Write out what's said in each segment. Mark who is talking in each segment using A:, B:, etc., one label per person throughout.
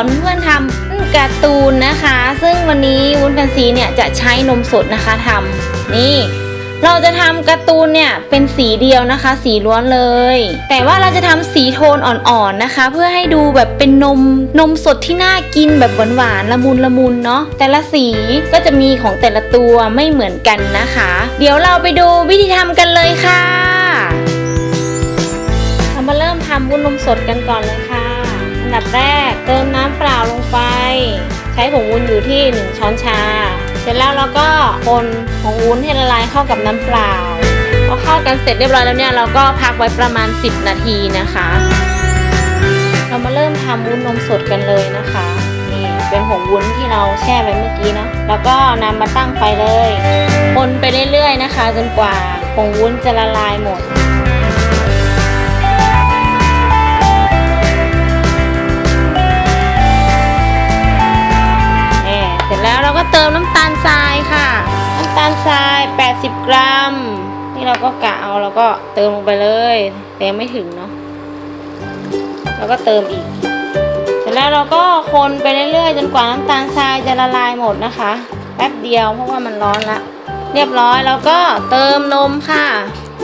A: อนเพื่อนทำการ์ตูนนะคะ ซึ่งวันนี้วุ้นแฟนซีเนี่ยจะใช้นมสดนะคะทำนี่ เราจะทำการ์ตูนเนี่ยเป็นสีเดียวนะคะ สีล้วนเลย แต่ว่าเราจะทำสีโทนอ่อนๆนะคะ เพื่อให้ดูแบบเป็นนมนมสดที่น่ากินแบบหวานๆละมุนละมุนเนาะแต่ละสีก็จะมีของแต่ละตัวไม่เหมือนกันนะคะ เดี๋ยวเราไปดูวิธีทำกันเลยค่ะ เรามาเริ่มทำวุ้นนมสดกันก่อนเลยค่ะ อันดับแรกเติมน้ำเปล่าลงไป ใช้ผงวุ้นอยู่ที่ 1 ช้อนชา เสร็จแล้วเราก็คนผงวุ้นให้ละลายเข้ากับน้ำเปล่าพอเข้ากันเสร็จเรียบร้อยแล้วเนี่ยเราก็พักไว้ประมาณ 10 นาทีนะคะ เรามาเริ่มทำวุ้นนมสดกันเลยนะคะนี่เป็นผงวุ้นที่เราแช่ไว้เมื่อกี้เนาะแล้วก็นำมาตั้งไฟเลยคนไปเรื่อยๆนะคะ จนกว่าผงวุ้นจะละลายหมด 80 กรัม นี่เราก็กะเอาแล้วก็เติมลงไปเลยแต่ยังไม่ถึงเนาะแล้วก็เติมอีก เสร็จแล้วเราก็คนไปเรื่อยๆ จนกว่าน้ำตาลทรายจะละลายหมดนะคะแป๊บเดียวเพราะว่ามันร้อนละเรียบร้อยแล้วก็เติมนมค่ะ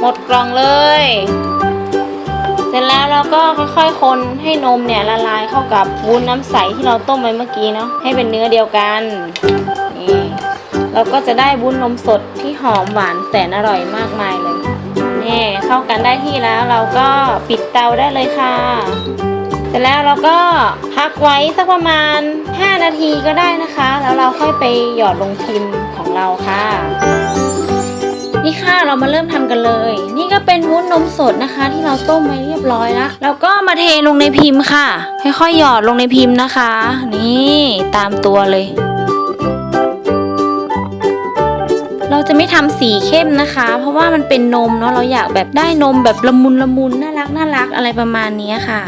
A: หมดกล่องเลย เสร็จแล้วเราก็ค่อยๆคนให้นมเนี่ยละลายเข้ากับวุ้นน้ำใสที่เราต้มไว้เมื่อกี้เนาะให้เป็นเนื้อเดียวกันนี่ เราก็จะได้วุ้นนมสดที่หอมหวานแสนอร่อยมากมายเลยนี่เข้ากันได้ที่แล้วเราก็ปิดเตาได้เลยค่ะ เสร็จแล้วเราก็พักไว้สักประมาณ 5 นาทีก็ได้นะคะ แล้วเราค่อยไปหยอดลงพิมพ์ของเราค่ะนี่ค่ะเรามาเริ่มทำกันเลย นี่ก็เป็นวุ้นนมสดนะคะ ที่เราต้มไว้เรียบร้อยแล้วแล้วก็มาเทลงในพิมพ์ค่ะค่อยๆหยอดลงในพิมพ์นะคะ นี่ตามตัวเลย เราจะไม่ทำสีเข้มนะคะ เพราะว่ามันเป็นนมเนาะเราอยากแบบได้นมแบบละมุนละมุนน่ารักน่ารักอะไรประมาณนี้ค่ะ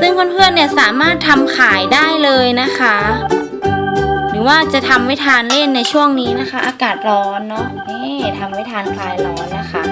A: ซึ่งเพื่อนๆเนี่ยสามารถทำขายได้เลยนะคะ หรือว่าจะทำไว้ทานเล่นในช่วงนี้นะคะ อากาศร้อนเนาะนี่ทำไว้ทานคลายร้อนนะคะ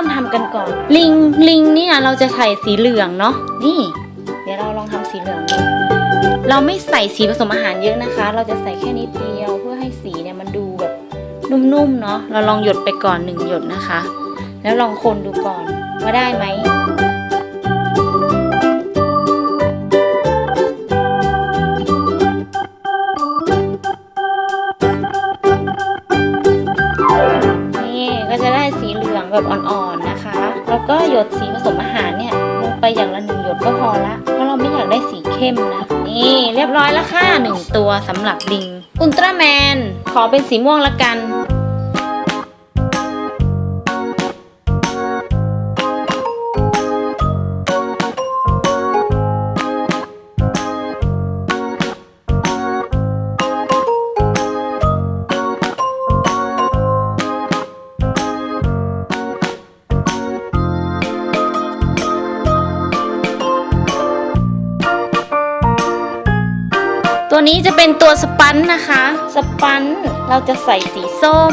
A: เริ่มทำกันก่อน ลิงลิงเนี่ยเราจะใส่สีเหลืองเนาะนี่ เดี๋ยวเราลองทำสีเหลืองดูเราไม่ใส่สีผสมอาหารเยอะนะคะ เราจะใส่แค่นิดเดียวเพื่อให้สีเนี่ยมันดูแบบนุ่มๆเนาะเราลองหยดไปก่อนหนึ่งหยดนะคะ แล้วลองคนดูก่อนว่าได้ไหม ดสีผสมอาหารเนี่ยลงไปอย่างละหนึ่งหยดก็พอละ เพราะเราไม่อยากได้สีเข้มนะ นี่เรียบร้อยแล้วค่ะหนึ่งตัวสำหรับลิง อุลตร้าแมน ขอเป็นสีม่วงละกัน ตัวนี้จะเป็นตัวสปันนะคะ สปันเราจะใส่สีส้ม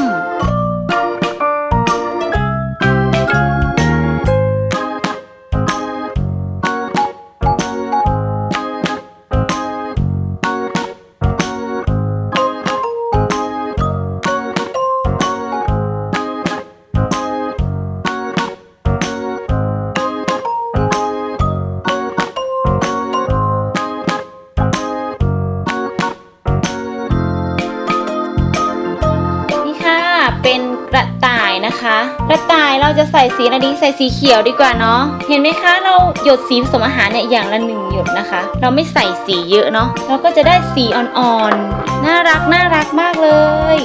A: กระต่ายเราจะใส่สีอะไรดีใส่สีเขียวดีกว่าเนาะ เห็นไหมคะ เราหยดสีผสมอาหารเนี่ยอย่างละหนึ่งหยดนะคะ เราไม่ใส่สีเยอะเนาะ เราก็จะได้สีอ่อนๆ น่ารักน่ารักมากเลย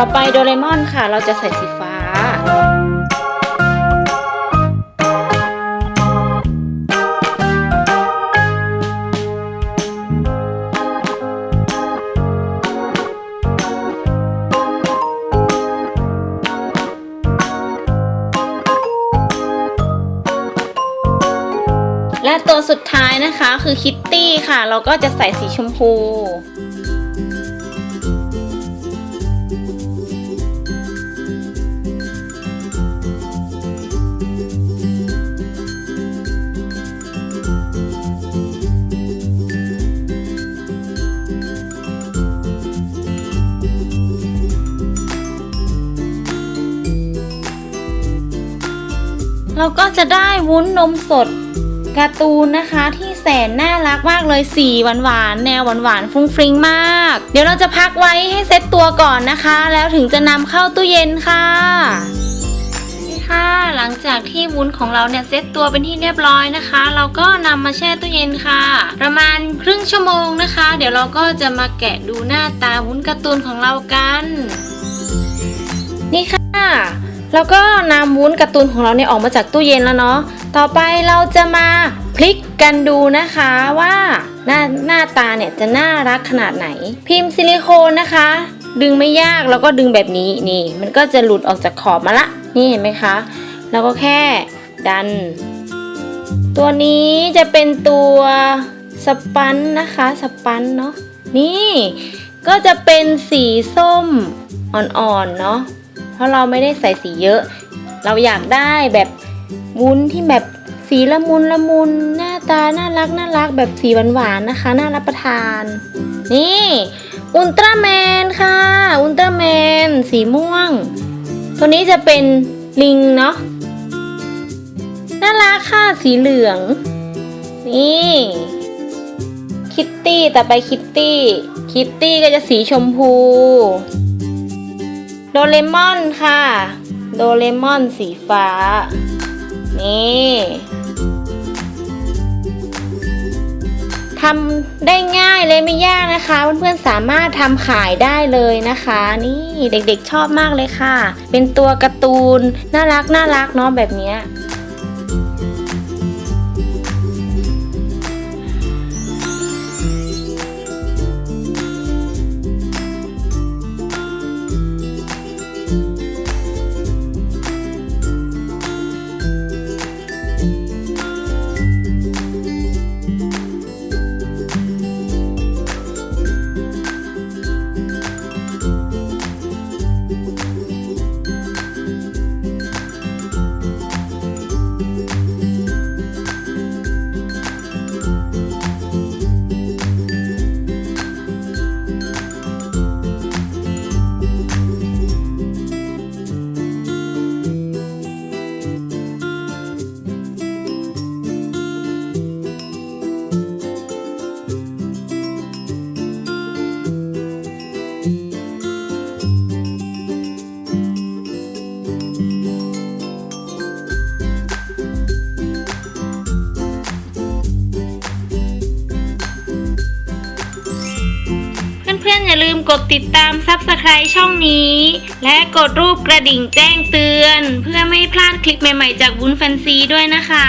A: ่อไปโดเรมอนค่ะ เราจะใส่สีฟ้า และตัวสุดท้ายนะคะคือคิตตี้ค่ะ เราก็จะใส่สีชมพู เราก็จะได้วุ้นนมสดการ์ตูนนะคะที่แสนน่ารักมากเลยสีหวานๆแนวหวานๆฟรุ้งฟริ้งมาก เดี๋ยวเราจะพักไว้ให้เซ็ตตัวก่อนนะคะ แล้วถึงจะนำเข้าตู้เย็นค่ะนี่ค่ะ หลังจากที่วุ้นของเราเนี่ยเซ็ตตัวเป็นที่เรียบร้อยนะคะ เราก็นำมาแช่ตู้เย็นค่ะ ประมาณครึ่งชั่วโมงนะคะ เดี๋ยวเราก็จะมาแกะดูหน้าตาวุ้นการ์ตูนของเรากัน นี่ค่ะ แล้วก็นำวุ้นการ์ตูนของเราเนี่ยออกมาจากตู้เย็นแล้วเนาะ ต่อไปเราจะมาพลิกกันดูนะคะว่าหน้าหน้าตาเนี่ยจะน่ารักขนาดไหน พิมพ์ซิลิโคนนะคะ ดึงไม่ยากแล้วก็ดึงแบบนี้นี่ มันก็จะหลุดออกจากขอบมาละ นี่เห็นไหมคะ แล้วก็แค่ดัน ตัวนี้จะเป็นตัวสปันนะคะสปันเนาะนี่ก็จะเป็นสีส้มอ่อนๆเนาะ ราะเราไม่ได้ใส่สีเยอะ เราอยากได้แบบวุ้นที่แบบสีละมุนละมุนหน้าตาน่ารักน่ารักแบบสีหวานๆนะคะ น่ารับประทาน นี่อุลตร้าแมนค่ะ อุลตร้าแมนสีม่วง ตัวนี้จะเป็นลิงเนาะน่ารักค่ะสีเหลือง นี่ คิตตี้ ต่อไปคิตตี้ คิตตี้ก็จะสีชมพู โดเรมอนค่ะ โดเรมอนสีฟ้า นี่ทำได้ง่ายเลยไม่ยากนะคะ เพื่อนๆสามารถทำขายได้เลยนะคะ นี่เด็กๆชอบมากเลยค่ะ เป็นตัวการ์ตูนน่ารักน่ารักเนาะแบบเนี้ กดติดตาม Subscribe ช่องนี้ และกดรูปกระดิ่งแจ้งเตือน เพื่อไม่พลาดคลิปใหม่ๆจากวุ้นแฟนซีด้วยนะคะ